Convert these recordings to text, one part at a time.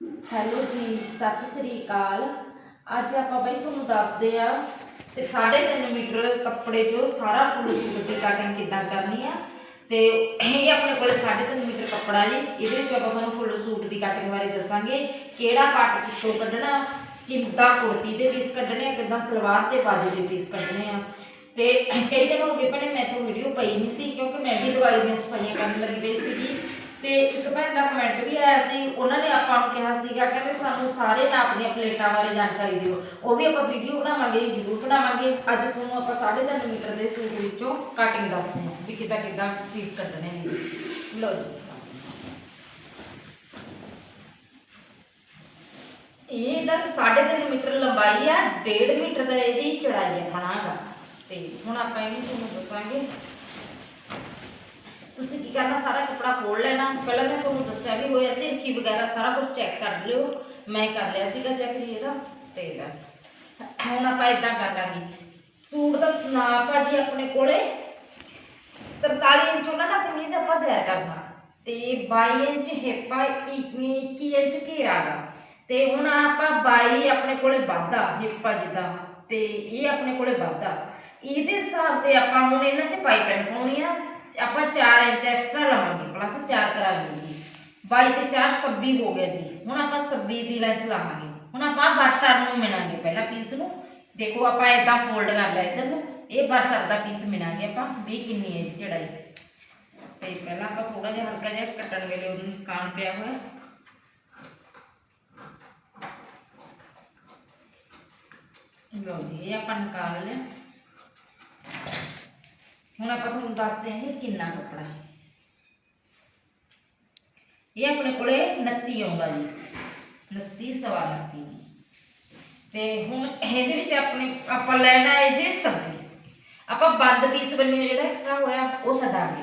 Hello ਜੀ, ਸਤਿ ਸ੍ਰੀ ਅਕਾਲ। ਅੱਜ ਆਪਾਂ ਬਈ ਤੁਹਾਨੂੰ ਦੱਸਦੇ ਆ ਤੇ 3.5 ਮੀਟਰ ਕੱਪੜੇ 'ਚੋਂ ਸਾਰਾ ਫੁੱਲ ਸੂਟ ਦੀ ਕਟਿੰਗ ਕਿੱਦਾਂ ਕਰਨੀ ਆ। ਤੇ ਇਹ ਆਪਣੇ ਕੋਲ 3.5 ਮੀਟਰ ਕੱਪੜਾ ਜੀ, ਇਹਦੇ ਵਿੱਚ ਆਪਾਂ ਤੁਹਾਨੂੰ ਫੁੱਲ ਸੂਟ ਦੀ ਕਟਿੰਗ ਬਾਰੇ ਦੱਸਾਂਗੇ। ਕਿਹੜਾ ਕੱਟ ਕਿੱਥੋਂ ਕੱਢਣਾ, ਕਿੱਦਾਂ ਕੁੜਤੀ ਦੇ ਪੀਸ ਕੱਢਣੇ ਆ, ਕਿੱਦਾਂ ਸਲਵਾਰ ਤੇ ਬਾਜੂ ਦੇ ਪੀਸ ਕੱਢਣੇ ਆ। ਤੇ ਕਈ ਦਿਨ ਹੋ ਗਏ ਭੈਣੇ, ਮੈਂ ਤੋਂ ਵੀਡੀਓ ਪਈ ਨਹੀਂ ਸੀ, ਕਿਉਂਕਿ ਮੈਂ ਵੀ ਦਿਵਾਲੀ ਦੀਆਂ ਸਫਾਈਆਂ ਕਰਨ ਲੱਗੀ ਪਈ ਸੀਗੀ। ਤੇ ਇੱਕ ਭੈਣ ਦਾ ਕਮੈਂਟ ਵੀ ਆਇਆ ਸੀ, ਉਹਨਾਂ ਨੇ ਆਪਾਂ ਨੂੰ ਕਿਹਾ ਸੀਗਾ, ਕਹਿੰਦੇ ਸਾਨੂੰ ਸਾਰੇ ਨਾਪ ਦੀਆਂ ਪਲੇਟਾਂ ਬਾਰੇ ਜਾਣਕਾਰੀ ਦਿਓ। ਉਹ ਵੀ ਆਪਾਂ ਵੀਡੀਓ ਬਣਾਵਾਂਗੇ, ਜ਼ਰੂਰ ਬਣਾਵਾਂਗੇ। ਅੱਜ ਤੁਹਾਨੂੰ ਆਪਾਂ 3.5 ਮੀਟਰ ਦੇ ਸੂਟ ਵਿੱਚੋਂ ਕਟਿੰਗ ਦੱਸਦੇ ਹਾਂ ਵੀ ਕਿੱਦਾਂ ਕਿੱਦਾਂ ਪੀਸ ਕੱਢਣੇ ਨੇ। ਲਓ ਜੀ। ਇਹ ਇਹਦਾ 3.5 ਮੀਟਰ ਲੰਬਾਈ ਆ 1.5 ਮੀਟਰ ਦਾ ਇਹਦੀ ਚੜਾਈ ਹੈ ਖਾਣਾਗਾ ਤੇ ਹੁਣ ਆਪਾਂ ਇਹਨੂੰ ਤੁਹਾਨੂੰ ਦੱਸਾਂਗੇ। ਤੁਸੀਂ ਕੀ ਕਰਨਾ? ਸਾਰਾ ਕੱਪੜਾ ਫੋੜ ਲੈਣਾ। ਪਹਿਲਾਂ ਮੈਂ ਤੁਹਾਨੂੰ ਦੱਸਿਆ ਵੀ ਹੋਇਆ ਝਿਰਕੀ ਵਗੈਰਾ ਸਾਰਾ ਕੁਝ ਚੈੱਕ ਕਰ ਲਿਓ। ਮੈਂ ਕਰ ਲਿਆ ਸੀਗਾ ਚੈੱਕ ਜੀ ਇਹਦਾ, ਤੇ ਇਹਦਾ ਹੁਣ ਆਪਾਂ ਇਦਾਂ ਕਰ ਲਾਂਗੇ। ਸੂਟ ਦਾ ਨਾਪ ਆ ਜੀ ਆਪਣੇ ਕੋਲੇ 43 ਇੰਚ ਉਹਨਾਂ ਦਾ ਕਮੀਜ਼ ਆਪਾਂ ਤਿਆਰ ਕਰਨਾ। ਤੇ 22 ਇੰਚ ਹਿੱਪਾ 21 ਇੰਚ ਘੇਰਾ ਗਾ ਤੇ ਹੁਣ ਆਪਾਂ 22 ਆਪਣੇ ਕੋਲੇ ਵਾਧਾ ਹਿੱਪਾ ਜਿੱਦਾਂ। ਤੇ ਇਹ ਆਪਣੇ ਕੋਲੇ ਵਾਧਾ। ਇਹਦੇ ਹਿਸਾਬ ਤੇ ਆਪਾਂ ਹੁਣ ਇਹਨਾਂ 'ਚ ਪਾਈਪਿੰਗ ਪਾਉਣੀ ਆ। ਤੇ ਆਪਾਂ 4 ਇੰਚ ਐਕਸਟਰਾ ਲਵਾਂਗੇ ਪਲੱਸ 4 ਕਰਾਂਗੇ। ਜੀ 22 ਤੇ 4 26 ਹੋ ਗਿਆ ਜੀ। ਹੁਣ ਆਪਾਂ 26 ਦੀ ਲੈਂਥ ਲਾਵਾਂਗੇ। ਹੁਣ ਆਪਾਂ ਬਰਸਰ ਨੂੰ ਮਿਣਾਂਗੇ ਪਹਿਲਾਂ ਪੀਸ ਨੂੰ। ਦੇਖੋ ਆਪਾਂ ਇਦਾਂ ਫੋਲਡ ਕਰ ਲਿਆ ਇੱਧਰ ਨੂੰ। ਇਹ ਬਰਸਰ ਦਾ ਪੀਸ ਮਿਣਾਂਗੇ ਆਪਾਂ। ਵੀ ਕਿੰਨੀ ਹੈ ਚੜਾਈ। ਤੇ ਪਹਿਲਾਂ ਆਪਾਂ ਥੋੜਾ ਜਿਹਾ ਹਲਕਾ ਜਿਹਾ ਕੱਟਣ ਵੇਲੇ ਉਹਨੂੰ ਕਾਣ ਪਿਆ ਹੋਇਆ। ਲਓ ਜੀ, ਇਹ ਆਪਾਂ ਨਿਕਾਲ ਲਿਆ। ਹੁਣ ਆਪਾਂ ਤੁਹਾਨੂੰ ਦੱਸਦੇ ਹਾਂ ਕਿ ਕਿੰਨਾ ਕੱਪੜਾ ਹੈ। ਇਹ ਆਪਣੇ ਕੋਲੇ 29 ਆਉਂਦਾ ਜੀ। 29 ਸਵਾ 29 ਤੇ ਹੁਣ ਇਹਦੇ ਵਿੱਚ ਆਪਣੇ ਆਪਾਂ ਲੈਣਾ ਹੈ ਜੇ ਸਬਜ਼ੀ। ਆਪਾਂ ਬੰਦ ਪੀਸ ਬੰਨਿਓ ਜਿਹੜਾ ਐਕਸਟਰਾ ਹੋਇਆ, ਉਹ ਛੱਡਾਂਗੇ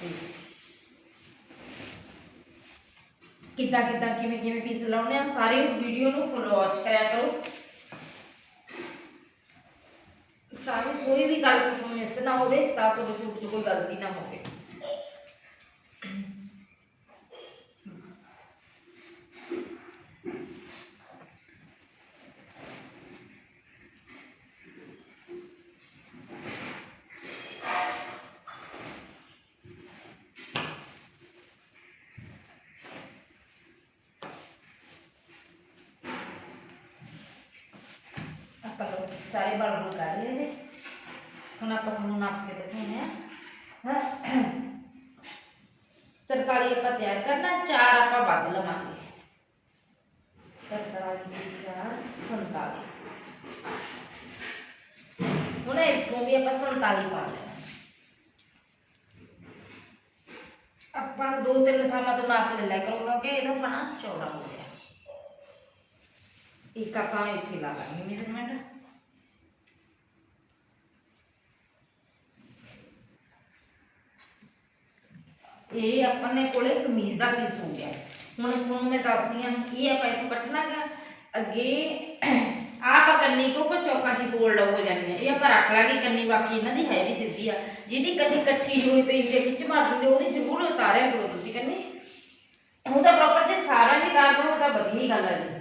ਤੇ ਕਿੱਦਾਂ ਕਿੱਦਾਂ ਕਿਵੇਂ ਕਿਵੇਂ ਪੀਸ ਲਾਉਣੇ ਆ, ਸਾਰੇ ਵੀਡੀਓ ਨੂੰ ਫੁੱਲ ਵਾਚ ਕਰਿਆ ਕਰੋ ਤਾਂ ਕਿ ਕੋਈ ਵੀ ਗੱਲ ਤੋਂ ਮਿਸ ਨਾ ਹੋਵੇ, ਤਾਂ ਤੁਹਾਡੇ ਸੂਟ 'ਚ ਕੋਈ ਗਲਤੀ ਨਾ ਹੋਵੇ। ਆਪਾਂ ਲੋਕ ਸਾਰੇ ਬਲ ਬਲ ਕਰ ਲਏ ਨੇ ਹੁਣ ਆਪਾਂ ਤੁਹਾਨੂੰ ਨਾਪ ਕੇ ਦਿਖਾਉਂਦੇ ਆ ਤਰਕਾਲੀ ਆਪਾਂ ਤਿਆਰ ਕਰਨਾ ਚਾਰ ਆਪਾਂ ਵੱਧ ਲਵਾਂਗੇ ਤਰਕਾਲੀ ਚਾਰ 47 ਹੁਣ ਇੱਥੋਂ ਵੀ ਆਪਾਂ 47 ਪਾ ਲੈਣਾ ਆਪਾਂ ਨੂੰ ਦੋ ਤਿੰਨ ਥਾਵਾਂ ਤੋਂ ਨਾਪ ਲੈ ਲਿਆ ਕਰੋ ਕਿਉਂਕਿ ਇਹਦਾ ਬਣਾ ਚੌੜਾ ਹੋ ਗਿਆ ਇੱਕ ਆਪਾਂ ਇੱਥੇ ਲਾ ਇਹ ਆਪਣੇ ਕੋਲੇ ਕਮੀਜ਼ ਦਾ ਪੀਸ ਹੋ ਗਿਆ। ਹੁਣ ਤੁਹਾਨੂੰ ਮੈਂ ਦੱਸਦੀ ਹਾਂ ਇਹ ਆਪਾਂ ਇੱਥੋਂ ਕੱਟਣਾ ਗਾ ਅੱਗੇ ਆਹ ਕੰਨੀ ਕੋ ਕੋ ਚੌਕਾਂ 'ਚ ਫੋਲਡ ਹੋ ਜਾਂਦੇ ਇਹ ਆਪਾਂ ਰੱਖ ਲਾਂਗੇ ਕੰਨੀ, ਬਾਕੀ ਇਹਨਾਂ ਦੀ ਹੈ ਵੀ ਸਿੱਧੀ ਆ। ਜਿਹਦੀ ਕੰਨੀ ਇਕੱਠੀ ਹੋਈ ਪਈ ਜੇ ਖਿੱਚ ਮਾਰ ਦਿੰਦੇ ਉਹਦੀ ਜ਼ਰੂਰ ਉਤਾਰਿਆ ਕਰੋ ਤੁਸੀਂ ਕੰਨੀ। ਉਹਦਾ ਪ੍ਰੋਪਰ ਜੇ ਸਾਰਾ ਨਹੀਂ ਕਰ ਦੋ ਤਾਂ ਵਧੀਆ ਗੱਲ ਹੈ ਜੀ।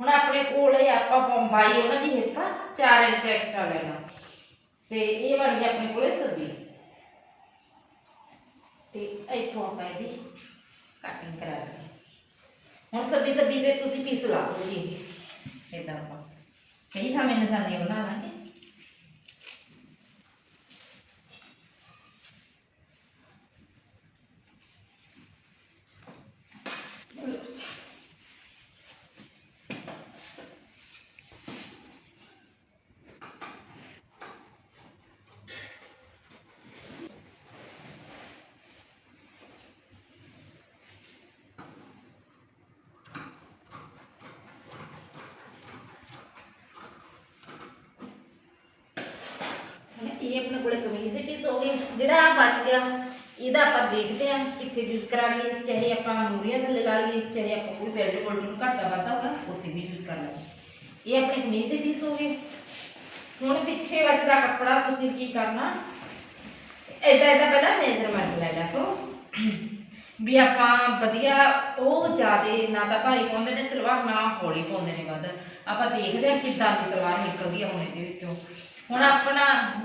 ਹੁਣ ਆਪਣੇ ਕੋਲ ਇਹ ਆਪਾਂ ਬੰਬਾਈ ਉਹਨਾਂ ਦੀ ਹਿੱਪ ਆ 4 ਇੰਚ ਐਕਸਟਰਾ ਲੈਣਾ। ਤੇ ਇਹ ਬਣ ਗਿਆ ਆਪਣੇ ਕੋਲੇ ਸਬੀ ਤੇ ਇੱਥੋਂ ਆਪਾਂ ਇਹਦੀ ਕਟਿੰਗ ਕਰਾ ਲਈ ਹੁਣ ਸਬੀ ਸਬੀ ਦੇ ਤੁਸੀਂ ਪੀਸ ਲਾ ਲਓ ਜੀ। ਇਦਾਂ ਆਪਾਂ। ਕਈ ਥਾਂ ਮੈਂ ਨਿਸ਼ਾਨੀਆਂ ਬਣਾ ਲਾਂਗੇ ਹੁਣ ਇਹ ਆਪਣੇ ਕੋਲੇ ਕਮੀਜ਼ ਦੇ ਪੀਸ ਹੋ ਗਏ ਜਿਹੜਾ ਆ ਬਚ ਗਿਆ, ਇਹਦਾ ਆਪਾਂ ਦੇਖਦੇ ਆ ਕਿੱਥੇ ਯੂਜ਼ ਕਰਾਂਗੇ, ਚਾਹੇ ਆਪਾਂ ਮੂਰੀਆਂ ਥੱਲੇ ਲਾ ਲਈਏ, ਚਾਹੇ ਆਪਾਂ ਕੋਈ ਬੈਲਟ ਕੋਲ ਨੂੰ ਘੱਟਾ ਵਾਧਾ ਹੋਗਾ ਉੱਥੇ ਵੀ ਯੂਜ਼ ਕਰ ਲਾਂਗੇ ਇਹ ਆਪਣੇ ਕਮੀਜ਼ ਦੇ ਪੀਸ ਹੋ ਗਏ ਹੁਣ ਪਿੱਛੇ ਬਚਦਾ ਕੱਪੜਾ, ਤੁਸੀਂ ਕੀ ਕਰਨਾ? ਇਦਾਂ ਇਦਾਂ ਪਹਿਲਾਂ ਮੇਜ਼ਰਮੈਂਟ ਲੈ ਲਿਆ ਕਰੋ। ਵੀ ਆਪਾਂ ਵਧੀਆ, ਉਹ ਜਿਆਦੇ ਨਾ ਤਾਂ ਭਾਰੀ ਪਾਉਂਦੇ ਨੇ, ਸਲਵਾਰ ਨਾ ਹੌਲੀ ਪਾਉਂਦੇ ਨੇ ਵੱਧ। ਆਪਾਂ ਦੇਖਦੇ ਹਾਂ ਕਿੱਦਾਂ ਦੀ ਸਲਵਾਰ ਨਿਕਲਦੀ ਆ ਹੁਣ ਇਹਦੇ ਵਿੱਚੋਂ। ਹੁਣ ਆਪਣਾ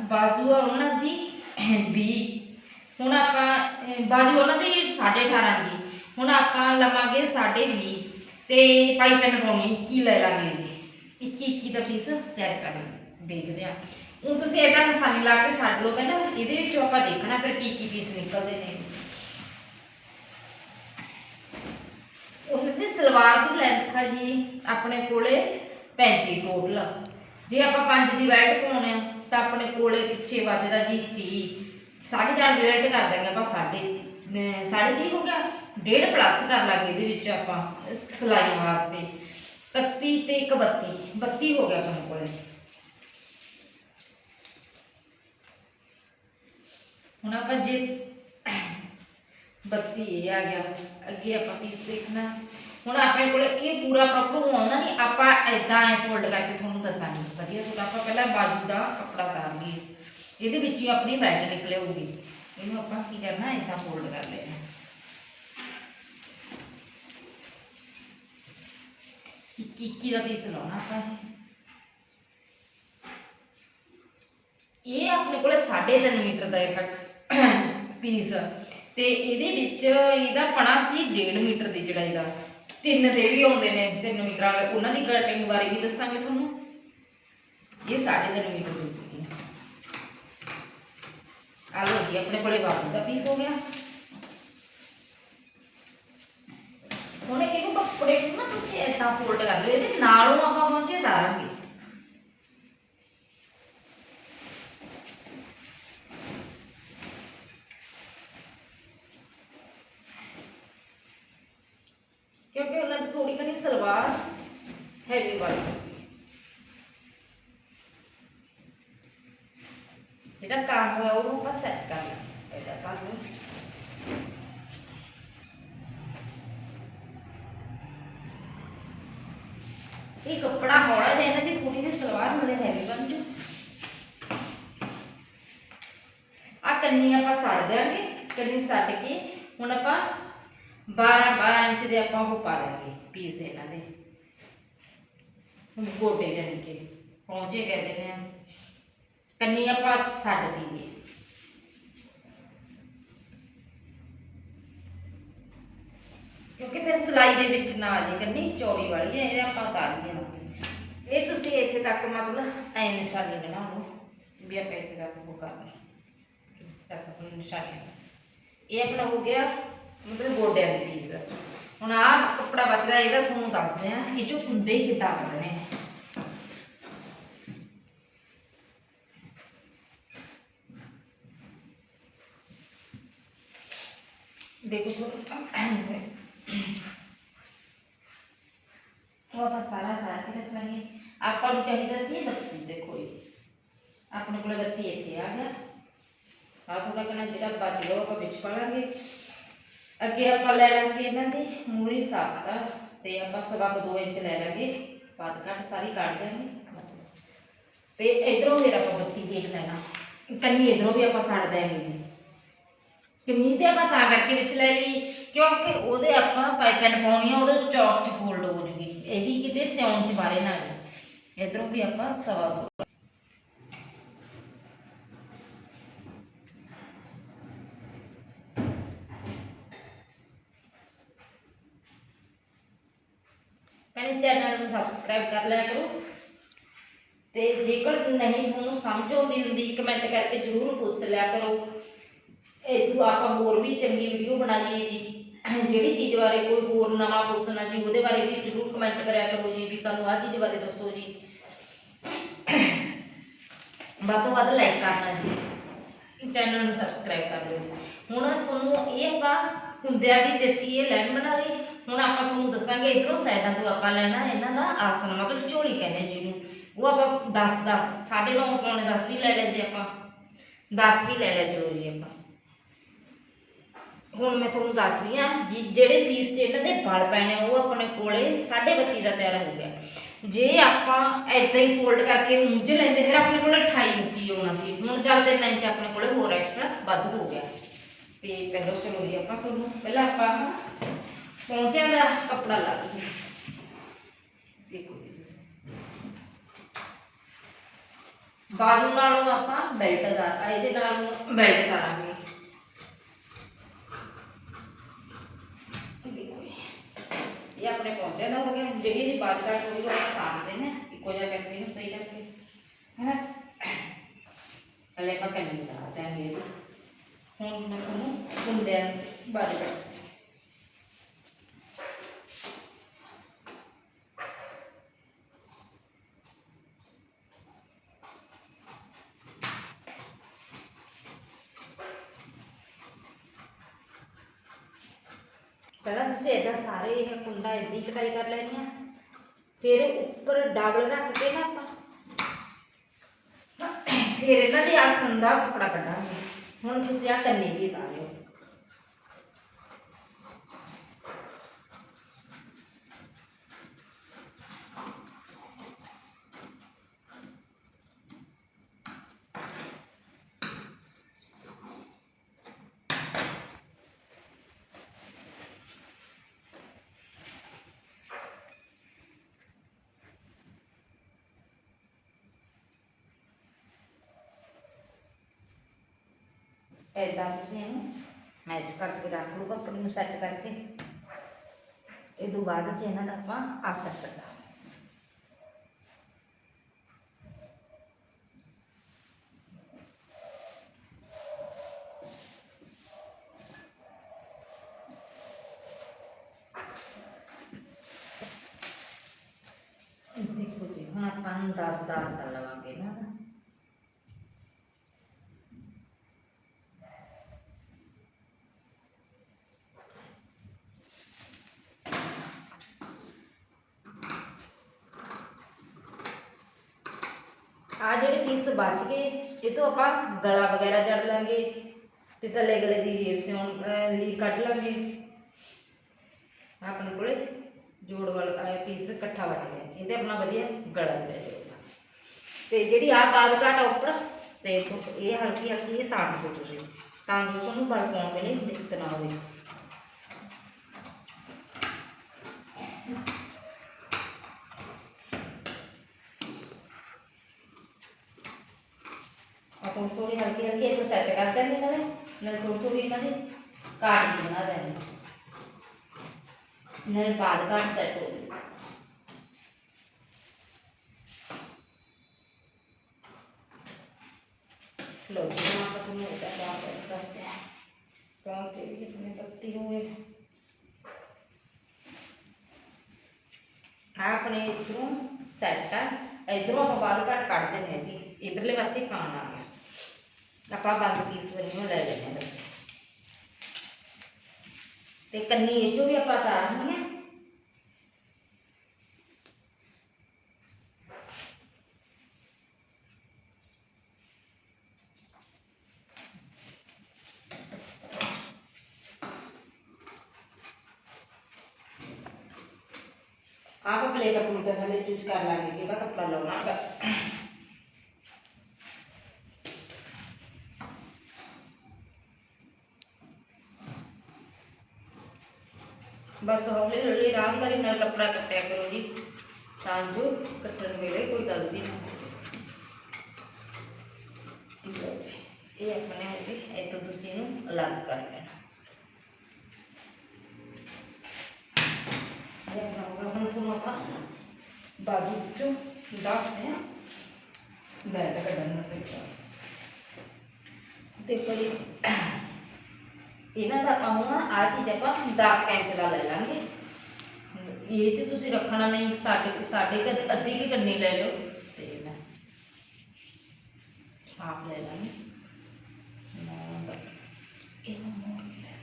ਬਾਜੂ ਆ ਉਹਨਾਂ ਦੀ 20 ਹੁਣ ਆਪਾਂ ਬਾਜੂ ਉਹਨਾਂ ਦੀ 18.5 ਜੀ, ਹੁਣ ਆਪਾਂ ਲਵਾਂਗੇ 20 ਤੇ ਪਾਈਪਨ ਪਾਉਣੀ 21 ਲੈ ਲਾਂਗੇ ਜੀ। 21 21 ਦਾ ਪੀਸ ਤਿਆਰ ਕਰ ਦੇਖਦੇ ਆ ਹੁਣ ਤੁਸੀਂ ਇਹਦਾ ਨਿਸ਼ਾਨੀ ਲਾ ਕੇ ਛੱਡ ਲਓ, ਪਹਿਲਾਂ ਇਹਦੇ ਵਿੱਚੋਂ ਆਪਾਂ ਦੇਖਣਾ ਫਿਰ ਕੀ ਕੀ ਪੀਸ ਨਿਕਲਦੇ ਨੇ। ਉਹਨਾਂ ਦੀ ਸਲਵਾਰ ਦੀ ਲੈਂਥ ਆ ਜੀ, ਆਪਣੇ ਕੋਲੇ 35 ਟੋਟਲ ਜੇ ਆਪਾਂ 5 ਦੀ ਬੈਲਟ ਪਾਉਣੇ ਆ, ਤਾਂ ਆਪਣੇ ਕੋਲੇ ਪਿੱਛੇ ਵੱਜਦਾ ਜੀ 30 ਸਾਢੇ ਚਾਰ ਦੀ ਬੈਲਟ ਕਰ ਦਾਂਗੇ ਆਪਾਂ, ਸਾਢੇ, ਅਹ ਸਾਢੇ ਤੀਹ ਹੋ ਗਿਆ? ਡੇਢ ਪਲੱਸ ਕਰ ਲਾਂਗੇ ਇਹਦੇ ਵਿੱਚ ਆਪਾਂ, ਇਸ ਸਿਲਾਈ ਵਾਸਤੇ। 31 ਤੇ 31 32 ਹੋ ਗਿਆ ਆਪਣੇ ਕੋਲੇ। ਹੁਣ ਆਪਾਂ ਜੇ 32 ਇਹ ਆ ਗਿਆ, ਅੱਗੇ ਆਪਾਂ ਪੀਸ ਦੇਖਣਾ। ਹੁਣ ਆਪਣੇ ਕੋਲ ਇਹ ਪੂਰਾ ਪ੍ਰੋਪਰ ਹੋਣਾ ਨਹੀਂ ਆਪਾਂ ਐਦਾਂ ਐ ਫੋਲਡ ਕਰਕੇ ਤੁਹਾਨੂੰ ਦੱਸਾਂਗੇ। ਵਧੀਆ ਸੂਟ ਆਪਾਂ ਪਹਿਲਾਂ ਬਾਜੂ ਦਾ ਕੱਪੜਾ ਉਤਾਰ ਇਹਦੇ ਵਿੱਚ ਹੀ ਆਪਣੀ ਬੈਲਟ ਨਿਕਲੇ ਹੋਊਗੀ। ਇਹਨੂੰ ਆਪਾਂ ਕੀ ਕਰਨਾ ਐਦਾਂ ਫੋਲਡ ਕਰ ਲੈਣਾ। ਇੱਕੀ ਇੱਕੀ ਦਾ ਪੀਸ ਲਾਉਣਾ ਆਪਾਂ ਇਹ। ਇਹ ਆਪਣੇ ਕੋਲੇ 3.5 ਮੀਟਰ ਦਾ ਇੱਕ ਪੀਸ ਤੇ ਇਹਦੇ ਵਿੱਚ ਇਹਦਾ ਪਣਾ ਸੀ 1.5 ਮੀਟਰ ਦੀ ਚੜਾਈ ਦਾ। ਤਿੰਨ ਦੇ ਵੀ ਆਉਂਦੇ ਨੇ ਤਿੰਨ ਮੀਟਰ ਵਾਲੇ, ਉਹਨਾਂ ਦੀ ਕਟਿੰਗ ਬਾਰੇ ਵੀ ਦੱਸਾਂਗੇ ਤੁਹਾਨੂੰ। ਇਹ 3.5 ਮੀਟਰ ਦੀ ਸੀ ਆ ਲਓ ਜੀ, ਆਪਣੇ ਕੋਲੇ ਬਾਜੂ ਦਾ ਪੀਸ ਹੋ ਗਿਆ। ਹੁਣ ਇਹਨੂੰ ਕੱਪੜੇ ਨੂੰ ਨਾ ਤੁਸੀਂ ਏਦਾਂ ਫੋਲਡ ਕਰ ਲਓ, ਇਹਦੇ ਨਾਲੋਂ ਆਪਾਂ ਪਹੁੰਚੇ ਤਾਰਾਂਗੇ ਕਿਉਂਕਿ ਉਹਨਾਂ ਦੀ ਥੋੜੀ ਕਨੀ ਸਲਵਾਰ ਹੈਵੀ ਵਾਲੀ ਜਿਹੜਾ ਕੰਮ ਹੋਇਆ ਉਹਨੂੰ ਆਪਾਂ ਸੈੱਟ ਕਰ ਲਾਂ ਇਹਦਾ ਕਰ ਲਓ ਇਹ ਕੱਪੜਾ ਹੌਲਾ ਜਿਹਾ ਇਹਨਾਂ ਦੀ ਕੁੜੀ ਦੀ ਸਲਵਾਰ ਨਾਲੇ ਹੈਵੀ ਬਣ ਜੂ ਆ ਕੰਨੀ ਆਪਾਂ ਸਾੜ ਦਿਆਂਗੇ ਕੰਨੀ ਸੱਟ ਕੇ ਹੁਣ ਆਪਾਂ 12 12 ਇੰਚ ਦੇ ਆਪਾਂ ਉਹ ਪਾ ਲਾਂਗੇ ਪੀਸ ਇਹਨਾਂ ਦੇ। ਹੁਣ ਗੋਡੇ ਜਾਨੀ ਕਿ ਪਹੁੰਚੇ ਕਹਿੰਦੇ ਨੇ ਕੰਨੀ ਆਪਾਂ ਛੱਡ ਦਈਏ। ਕਿਉਂਕਿ ਫਿਰ ਸਿਲਾਈ ਦੇ ਵਿੱਚ ਨਾ ਆ ਜੇ ਕੰਨੀ ਚੌੜੀ ਵਾਲੀ ਹੈ ਇਹ ਆਪਾਂ ਉਤਾਰ ਲਈਏ ਇਹ ਤੁਸੀਂ ਇੱਥੇ ਤੱਕ ਮਤਲਬ ਐ ਨਿਸ਼ਾਨੀ ਬਣਾ ਲਓ ਵੀ ਆਪਾਂ ਇੱਥੇ ਤੱਕ ਉਹ ਕਰ ਲਓ ਤੱਕ ਆਪਣੀ ਨਿਸ਼ਾਨੀ ਇਹ ਆਪਣਾ ਹੋ ਗਿਆ ਮਤਲਬ ਗੋਡਿਆਂ ਦੀ ਪੀਸ। ਹੁਣ ਆਹ ਕੱਪੜਾ ਬਚਦਾ, ਇਹਦਾ ਤੁਹਾਨੂੰ ਦੱਸਦੇ ਆ ਇਹ ਚੋਂ ਕੁੰਦੇ ਹੀ ਕਿੱਦਾਂ ਕੱਢਣੇ ਦੇਖੋ ਤੁਹਾਨੂੰ ਉਹ ਆਪਾਂ ਸਾਰਾ ਸਾਰਾ ਕੇ ਰੱਖ ਲਾਂਗੇ ਆਪਾਂ ਨੂੰ ਚਾਹੀਦਾ ਸੀ 32 ਦੇਖੋ ਇਹ ਆਪਣੇ ਕੋਲ 32 ਇੱਥੇ ਆ ਗਿਆ। ਆ ਥੋੜਾ ਕਣਾ ਜਿਹੜਾ ਬਚ ਗਿਆ ਉਹ ਆਪਾਂ ਵਿੱਚ ਪਾ ਲਾਂਗੇ। ਅੱਗੇ ਆਪਾਂ ਲੈ ਲਾਂਗੇ ਇਹਨਾਂ ਦੀ ਮੂਰੀ 7 ਤੇ ਆਪਾਂ ਸਵਾ ਕੁ ਦੋ ਇੰਚ ਲੈ ਲਾਂਗੇ। ਵੱਧ ਘੱਟ ਸਾਰੀ ਕੱਢ ਦਿਆਂਗੇ। ਤੇ ਇਧਰੋਂ ਫਿਰ ਆਪਾਂ 32 ਦੇਖ ਲੈਣਾ। ਕੰਨੀ ਇਧਰੋਂ ਵੀ ਆਪਾਂ ਛੱਡ ਦਿਆਂਗੇ। ਜੀ ਕਮੀਜ਼ ਦੇ ਆਪਾਂ ਤਾਂ ਕਰਕੇ ਵਿੱਚ ਲੈ ਲਈ। ਕਿਉਂਕਿ ਉਹਦੇ ਆਪਾਂ ਪਾਈਪਨ ਪਾਉਣੀ ਆ ਉਹਦੇ ਚੌਕ ਚ ਫੋਲਡ ਹੋ ਜੂਗੀ। ਇਹਦੀ ਕਿਤੇ ਸਿਉਣ ਚ ਬਾਰੇ ਨਾ ਜਾਏ ਇਧਰੋਂ ਵੀ ਆਪਾਂ ਸਵਾ ਦੋ। ਭੈਣੇ ਚੈਨਲ ਨੂੰ ਸਬਸਕ੍ਰਾਈਬ ਕਰ ਲਿਆ ਕਰੋ। ਤੇ ਜੇਕਰ ਨਹੀਂ ਤੁਹਾਨੂੰ ਸਮਝ ਆਉਂਦੀ ਹੁੰਦੀ ਕਮੈਂਟ ਕਰਕੇ ਜ਼ਰੂਰ ਪੁੱਛ ਲਿਆ ਕਰੋ। ਇਹ ਤੋਂ ਆਪਾਂ ਹੋਰ ਵੀ ਚੰਗੀ ਵੀਡੀਓ ਬਣਾਈਏ ਜੀ। ਜਿਹੜੀ ਚੀਜ਼ ਬਾਰੇ ਕੋਈ ਹੋਰ ਨਵਾਂ ਪੁੱਛਣਾ ਜੀ, ਉਹਦੇ ਬਾਰੇ ਵੀ ਜ਼ਰੂਰ ਕਮੈਂਟ ਕਰਿਆ ਕਰੋ ਜੀ, ਵੀ ਸਾਨੂੰ ਆਹ ਚੀਜ਼ ਬਾਰੇ ਦੱਸੋ ਜੀ। ਵੱਧ ਤੋਂ ਵੱਧ ਲਾਈਕ ਕਰਨਾ ਜੀ। ਚੈਨਲ ਨੂੰ ਸਬਸਕ੍ਰਾਈਬ ਕਰ ਲਿਓ ਹੁਣ ਤੁਹਾਨੂੰ ਇਹ ਆਪਾਂ ਕੁੰਦਿਆਂ ਦੀ ਦੇਸੀ ਇਹ ਲੈਣ ਬਣਾ ਲਈ। ਹੁਣ ਆਪਾਂ ਤੁਹਾਨੂੰ ਦੱਸਾਂਗੇ ਇਧਰੋਂ ਸਾਈਡਾਂ ਤੋਂ ਆਪਾਂ ਲੈਣਾ ਇਹਨਾਂ ਦਾ ਆਸਨ ਮਤਲਬ ਝੋਲੀ ਕਹਿੰਦੇ ਆ ਜਿਹਨੂੰ। ਉਹ ਆਪਾਂ 10 10 9.5 ਪੌਣੇ 10 ਵੀ ਲੈ ਲਿਆ ਜੀ ਆਪਾਂ। 10 ਵੀ ਲੈ ਲਿਆ ਚਲੋ ਜੀ ਆਪਾਂ। ਹੁਣ ਮੈਂ ਤੁਹਾਨੂੰ ਦੱਸਦੀ ਆ ਜੀ ਜਿਹੜੇ ਪੀਸ ਤੇ ਇਹਨਾਂ ਦੇ ਵਲ ਪੈਣੇ ਉਹ ਆਪਣੇ ਕੋਲੇ 32.5 ਦਾ ਤਿਆਰ ਹੋ ਗਿਆ। ਜੇ ਆਪਾਂ ਐਦਾਂ ਹੀ ਫੋਲਡ ਕਰਕੇ ਉਂਝ ਲੈਂਦੇ, ਫਿਰ ਆਪਣੇ ਕੋਲ 28 ਇੰਚੀ ਹੋਣਾ ਸੀ। ਹੁਣ ਚੱਲਦੇ 3 ਇੰਚ ਆਪਣੇ ਕੋਲੇ ਹੋਰ ਐਕਸਟਰਾ ਵੱਧ ਹੋ ਗਿਆ। ਤੇ ਪਹਿਲਾਂ ਚਲੋ ਜੀ ਆਪਾਂ ਤੁਹਾਨੂੰ, ਪਹਿਲਾਂ ਆਪਾਂ ਪਹੁੰਚਿਆਂ ਦਾ ਕੱਪੜਾ ਲਾ ਲਈਏ। ਦੇਖੋ ਬਾਜੂ ਨਾਲੋਂ ਆਪਾਂ ਬੈਲਟ ਦਾ, ਇਹਦੇ ਨਾਲੋਂ ਬੈਲਟ ਕਰਾਂਗੇ ਦੇਖੋ ਜੀ। ਇਹ ਆਪਣੇ ਪਹੁੰਚਿਆ ਦਾ ਹੋ ਗਿਆ ਜਿਹੜੀ ਇਹਦੀ ਬਾਤ ਕਰ ਕੋਈ ਉਹ ਸਾਹਮਣੇ ਨੇ ਇੱਕੋ ਜਿਹਾ ਕਰਕੇ ਨੂੰ ਸਹੀ ਕਰਕੇ ਹੈ ਅਲੇ ਆਪਾਂ ਕੰਨ ਬਤਾ ਦਾਂਗੇ ਇਹਦਾ। ਹੁਣ ਮੈਂ ਤੁਹਾਨੂੰ ਕੁੰਡਿਆਂ ਬਾਰੇ ਦੱਸਦੀ ਪਹਿਲਾਂ ਤੁਸੀਂ ਇਹਦਾ ਸਾਰੇ ਇਹ ਕੁੰਡਾ ਇੱਦੀ ਕਟਾਈ ਕਰ ਲੈਣੀ ਆ ਫਿਰ ਉੱਪਰ ਡਬਲ ਰੱਖ ਕੇ ਨਾ ਆਪਾਂ। ਫਿਰ ਇਹਨਾਂ ਦੇ ਆਸਨ ਦਾ ਕੱਪੜਾ ਕੱਢਾਂਗੇ। ਹੁਣ ਤੁਸੀਂ ਆ ਕੰਨੀ ਵੀ ਲਾ ਲਿਓ ਐਦਾਂ ਤੁਸੀਂ ਇਹਨੂੰ ਮੈਚ ਕਰਕੇ ਰੱਖ ਲਓ ਕੱਪੜੇ ਨੂੰ ਸੈੱਟ ਕਰਕੇ ਇਹ ਤੋਂ ਬਾਅਦ ਚ ਇਹਨਾਂ ਦਾ ਆਪਾਂ ਆਸਨ ਕੱਢਾਂਗੇ ਦੇਖੋ ਜੀ ਹੁਣ ਆਪਾਂ ਨੂੰ 10 10 ਸਾਲ ਲਵਾਂਗੇ ਇਹਨਾਂ ਦਾ ਆ ਜਿਹੜੇ ਪੀਸ ਬਚ ਗਏ, ਇਹ ਤੋਂ ਆਪਾਂ ਗਲਾ ਵਗੈਰਾ ਜੜ ਲਾਂਗੇ ਪਿਛਲੇ ਗਲੇ ਦੀ ਰੇਪ ਸਿਉਣ ਲਈ ਕੱਢ ਲਾਂਗੇ। ਆਪਣੇ ਕੋਲੇ ਜੋੜ ਵਾਲਾ ਪੀਸ ਇਕੱਠਾ ਬਚ ਗਿਆ। ਇਹਦੇ ਆਪਣਾ ਵਧੀਆ ਗਲਾ ਵੀ ਜਾਊਗਾ ਤੇ ਜਿਹੜੀ ਆ ਬਾਦ ਘਾਟ ਆ ਉੱਪਰ, ਤੇ ਇਹ ਹਲਕੀ ਹਲਕੀ ਇਹ ਸਾੜ ਦਿਓ ਤੁਸੀਂ ਤਾਂ ਜੋ ਤੁਹਾਨੂੰ ਬਲ ਪਾਉਣ ਵੇਲੇ ਦਿੱਕਤ ਨਾ ਹੋਵੇ ਆਪਾਂ ਥੋੜੀ ਹਲਕੀ ਹਲਕੀ ਇਹ ਸੈੱਟ ਕਰ ਦਿੰਦੇ ਨਾਲੇ ਨਾਲੇ ਥੋੜੀ ਥੋੜੀ ਇਹਨਾਂ ਦੀ ਕਾਟ ਵੀ ਬਣਾ ਦਿੰਦੇ ਨਾਲੇ ਬਾਦ ਕਾਟ ਸੈੱਟ ਹੋ ਗਈ। ਲੋ ਜੀ, ਹੁਣ ਆਪਾਂ ਤੁਹਾਨੂੰ ਇਹਦਾ ਬਾਤ ਦੱਸਦੇ ਹਾਂ। ਪਹੁੰਚੇ ਵੀ ਆਪਣੇ ਬੱਤੀ ਹੋਏ ਆ ਆਪਣੇ ਇਧਰੋਂ ਸੈੱਟ ਆ। ਇਧਰੋਂ ਆਪਾਂ ਬਾਦ ਆਪਾਂ ਬੰਦ ਪੀਸ ਵਰਨੀਓ ਲੈ ਲੈਂਦੇ ਹਾਂ ਬੱਚੇ। ਤੇ ਕੰਨੀ ਇਹ ਚੋਂ ਵੀ ਆਪਾਂ ਤਾਰਨੀ ਹੈ ਆਪ ਪਲੇਟ ਪੂਰੀ ਤਰ੍ਹਾਂ ਨਾਲ ਚੂਜ਼ ਕਰ ਲਾਂਗੇ ਜਿਹੜਾ ਕੱਪੜਾ ਬਸ ਹੌਲੀ ਹੌਲੀ ਆਰਾਮ ਨਾਲ ਕੱਪੜਾ ਕੱਟਿਆ ਕਰੋ ਜੀ। ਤਾਂ ਜੋ ਕੱਟਣ ਵੇਲੇ ਕੋਈ ਗਲਤੀ ਨਾ ਹੋਵੇ। ਇਹ ਆਪਣੇ ਹੋ ਗਏ ਇਹ ਤੋਂ ਤੁਸੀਂ ਇਹਨੂੰ ਅਲੱਗ ਕਰ ਲੈਣਾ। ਇਹ ਆਪਣਾ ਹੁਣ ਤੁਹਾਨੂੰ ਆਪਾਂ ਬਾਜੂ ਚੋਂ ਦੱਸਦੇ ਹਾਂ। ਬੈਠ ਕੱਢਣ ਦਾ ਤਰੀਕਾ ਦੇਖੋ ਜੀ ਇਹਨਾਂ ਦਾ ਆਪਾਂ ਹੁਣ ਆ ਚੀਜ਼ ਆਪਾਂ 10 ਇੰਚ ਦਾ ਲੈ ਲਾਂਗੇ। ਇਹ ਚ ਤੁਸੀਂ ਰੱਖਣਾ ਨਹੀਂ, ਸਾਡੇ ਸਾਡੇ ਕਦ ਅੱਧੀ ਕੀ ਕੰਨੀ ਲੈ ਲਓ ਤੇ ਮੈਂ ਆਪ ਲੈ ਲਾਂਗੇ। ਨੌਂ ਇਹਨੂੰ ਮੋੜ ਲੈ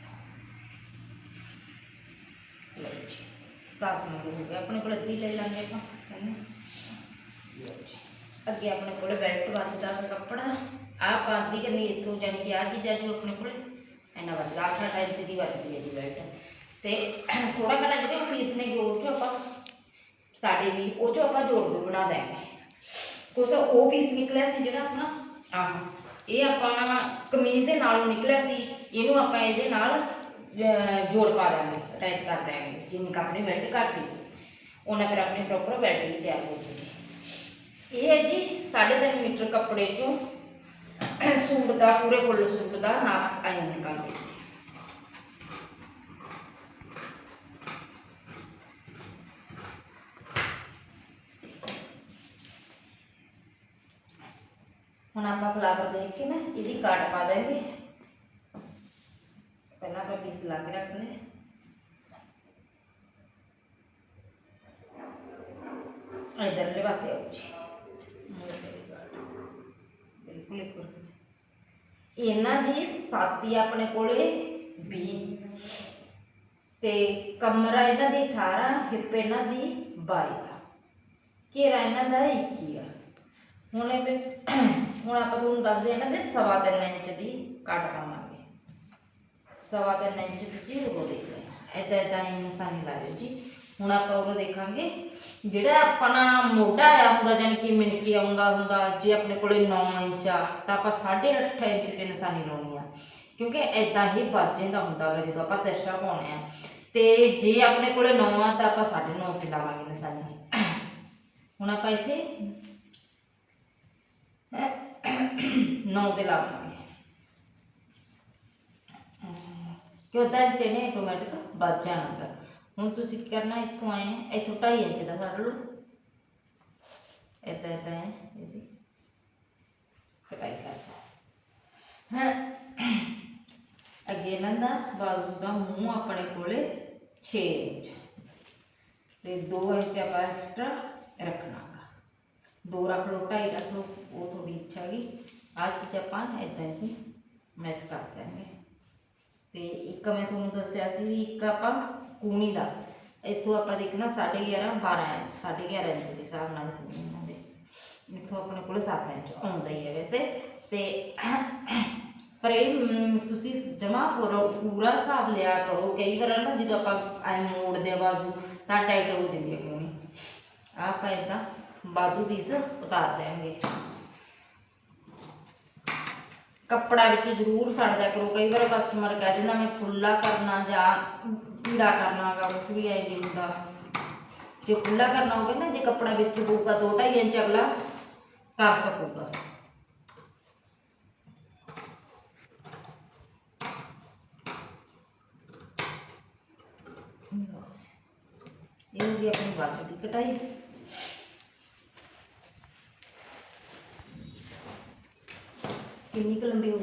ਲਓ। ਜੀ 10 ਮਿੰਟ ਹੋ ਗਏ, ਆਪਣੇ ਕੋਲ ਅੱਧੀ ਲੈ ਲਾਂਗੇ ਆਪਾਂ ਹੈਨਾ ਲਓ ਜੀ, ਅੱਗੇ ਆਪਣੇ ਕੋਲ ਬੈਲਟ ਵੱਜਦਾ ਵਾ ਕੱਪੜਾ, ਆਹ ਪਾਦੀ ਕਰਨੀ ਇੱਥੋਂ ਜਾਨੀ ਕਿ ਆ ਚੀਜ਼ਾਂ ਜੋ ਆਪਣੇ ਕੋਲ ਇੰਨਾ ਵੱਜਦਾ 8 ਇੰਚ ਦੀ ਵੱਜਦੀ ਹੈ ਜੀ ਬੈਲਟ ਤੇ ਥੋੜਾ ਘਣਾ ਜਿਹੜੇ ਪੀਸ ਨੇ ਜੋੜ ਚੋਂ ਆਪਾਂ, ਸਾਡੇ ਵੀ, ਉਹ ਚੋਂ ਆਪਾਂ ਜੋੜ ਵੀ ਬਣਾ ਦਾਂਗੇ ਕੁਛ ਉਹ ਪੀਸ ਨਿਕਲਿਆ ਸੀ ਜਿਹੜਾ ਆਪਣਾ, ਆਹ, ਇਹ ਆਪਾਂ ਕਮੀਜ਼ ਦੇ ਨਾਲੋਂ ਨਿਕਲਿਆ ਸੀ, ਇਹਨੂੰ ਆਪਾਂ ਇਹਦੇ ਨਾਲ ਜੋੜ ਪਾ ਦਾਂਗੇ ਅਟੈਚ ਕਰ ਦਾਂਗੇ ਜਿੰਨੀ ਕੁ ਆਪਣੀ ਬੈਲਟ ਘੱਟ ਦੀ ਉਹਨਾਂ ਫਿਰ ਆਪਣੀ ਪ੍ਰੋਪਰ ਬੈਲਟ ਵੀ ਤਿਆਰ ਹੋ ਜੂਗੀ ਇਹ ਹੈ ਜੀ 3.5 ਮੀਟਰ ਕੱਪੜੇ ਚੋਂ ਸੂਟ ਦਾ, ਪੂਰੇ ਫੁੱਲ ਸੂਟ ਦਾ ਨਾਪ ਆਇਆ ਨਿਕਾਲਦੇ ਹੁਣ ਆਪਾਂ ਫਲਾਵਰ ਦੇਖ ਕੇ ਨਾ ਇਹਦੀ ਕਾਟ ਪਾ ਦੇਂਗੇ ਪਹਿਲਾਂ ਆਪਾਂ ਪੀਸ ਲਾ ਕੇ ਰੱਖ ਲਏ ਇਧਰਲੇ ਪਾਸੇ ਆਉ ਜੀ ਬਿਲਕੁਲ ਇੱਕ ਇਹਨਾਂ ਦੀ ਸਾਤੀ ਆਪਣੇ ਕੋਲੇ 20 ਤੇ ਕਮਰਾ ਇਹਨਾਂ ਦੀ 18 ਹਿੱਪ ਇਹਨਾਂ ਦੀ 22 ਆ ਘੇਰਾ ਇਹਨਾਂ ਦਾ 21 ਆ। ਹੁਣ ਇਹਦੇ, ਹੁਣ ਆਪਾਂ ਤੁਹਾਨੂੰ ਦੱਸਦੇ ਇਹਨਾਂ ਦੇ ਸਵਾ ਤਿੰਨ ਇੰਚ ਦੀ ਕੱਟ ਪਾਵਾਂਗੇ। ਸਵਾ ਤਿੰਨ ਇੰਚ ਤੁਸੀਂ ਉਹ ਦੇਖ ਲੈਣਾ ਏਦਾਂ ਏਦਾਂ ਹੀ ਨਿਸ਼ਾਨੀ ਲਾ ਦਿਓ ਜੀ। ਹੁਣ ਆਪਾਂ ਉਹ ਦੇਖਾਂਗੇ, ਜਿਹੜਾ ਆਪਣਾ ਮੋਢਾ ਆਇਆ ਹੁੰਦਾ ਜਾਨੀ ਕਿ ਮਿਣਕੇ ਆਉਂਦਾ ਹੁੰਦਾ, ਜੇ ਆਪਣੇ ਕੋਲੇ 9 ਇੰਚ ਆ, ਤਾਂ ਆਪਾਂ 8.5 ਇੰਚ ਤੇ ਨਿਸ਼ਾਨੀ ਲਾਉਣੀ ਕਿਉਂਕਿ ਏਦਾਂ ਹੀ ਵੱਜ ਜਾਂਦਾ ਹੁੰਦਾ ਗਾ ਜਦੋਂ ਆਪਾਂ ਤਿਰਛਾ ਪਾਉਣੇ ਆ। ਤੇ ਜੇ ਆਪਣੇ ਕੋਲੇ 9 ਆ ਤਾਂ ਆਪਾਂ 9.5 ਤੇ ਲਾਵਾਂਗੇ ਨਿਸ਼ਾਨੀ ਹੁਣ ਆਪਾਂ ਇੱਥੇ ਨੌ ਤੇ ਲਾਵਾਂਗੇ। ਕਿਉਂ ਤਾਂ ਚਨੇ ਆਟੋਮੈਟਿਕ ਵੱਜ ਜਾਣਾਗਾ ਹੁਣ ਤੁਸੀਂ ਕੀ ਕਰਨਾ ਇੱਥੋਂ ਆਏ ਆ, ਇੱਥੋਂ 2.5 ਇੰਚ ਦਾ ਫੜ ਲਓ। ਏਦਾਂ ਏਦਾਂ ਹੈ ਇਹਦੀ। ਸਫ਼ਾਈ ਕਰਦਾ ਹਾਂ ਅੱਗੇ ਇਹਨਾਂ ਦਾ ਬਾਜ਼ੂ ਦਾ ਮੂੰਹ ਆਪਣੇ ਕੋਲੇ 6 ਇੰਚ। ਤੇ 2 ਇੰਚ ਆਪਾਂ ਐਕਸਟਰਾ ਰੱਖਣਾ ਗਾ ਦੋ ਰੱਖ ਲਓ, ਢਾਈ ਰੱਖ ਲਓ, ਉਹ ਤੁਹਾਡੀ ਇੱਛਾ ਗਈ ਆਹ ਚੀਜ਼ ਆਪਾਂ ਇਦਾਂ ਹੀ ਮੈਚ ਕਰ ਦਾਂਗੇ ਤੇ ਇੱਕ ਮੈਂ ਤੁਹਾਨੂੰ ਦੱਸਿਆ ਸੀ ਵੀ ਇੱਕ ਆਪਾਂ ਕੂਣੀ ਦਾ। ਇੱਥੋਂ ਆਪਾਂ ਦੇਖਣਾ 11.5 12 ਇੰਚ 11.5 ਇੰਚ ਦੇ ਹਿਸਾਬ ਨਾਲ ਕੂਣੀ ਇਹਨਾਂ ਇੱਥੋਂ ਆਪਣੇ ਕੋਲ 7 ਇੰਚ ਆਉਂਦਾ ਹੀ ਹੈ ਵੈਸੇ। ਤੇ ਪਰ ਇਹ ਮ, ਤੁਸੀਂ ਜਮਾ ਕਰੋ ਪੂਰਾ ਹਿਸਾਬ ਲਿਆ ਕਰੋ। ਕਈ ਵਾਰ ਨਾ ਜਦੋਂ ਆਪਾਂ ਐ ਮੋੜਦੇ ਆ ਬਾਜੂ ਤਾਂ ਟਾਈਟ ਹੋ ਜਾਂਦੀ ਹੈ ਕੂਣੀ ਆਹ ਆਪਾਂ ਇਦਾਂ ਬਾਜੂ ਪੀਸ ਉਤਾਰ ਦੇਵਾਂਗੇ ਕੱਪੜਾ ਵਿੱਚ ਜ਼ਰੂਰ ਛੱਡਦਾ ਕਰੋ। ਕਈ ਵਾਰ ਕਸਟਮਰ ਕਹਿ ਦਿੰਦਾ ਮੈਂ ਖੁੱਲਾ ਕਰਨਾ ਜਾਂ ਢੀਲਾ ਕਰਨਾਗਾ ਕੁਛ ਵੀ ਐ ਨਹੀਂ ਹੁੰਦਾ ਜੇ ਖੁੱਲਾ ਕਰਨਾ ਹੋਵੇ ਨਾ ਜੇ ਕੱਪੜਾ ਵਿੱਚ ਹੋਊਗਾ 2.5 ਇੰਚ ਅਗਲਾ ਕਰ ਸਕੂਗਾ। ਇਹ ਆਪਣੀ ਬਾਜੂ ਦੀ ਕਟਾਈ ਕਿੰਨੀ ਕੁ ਲੰਬੀ ਹੋ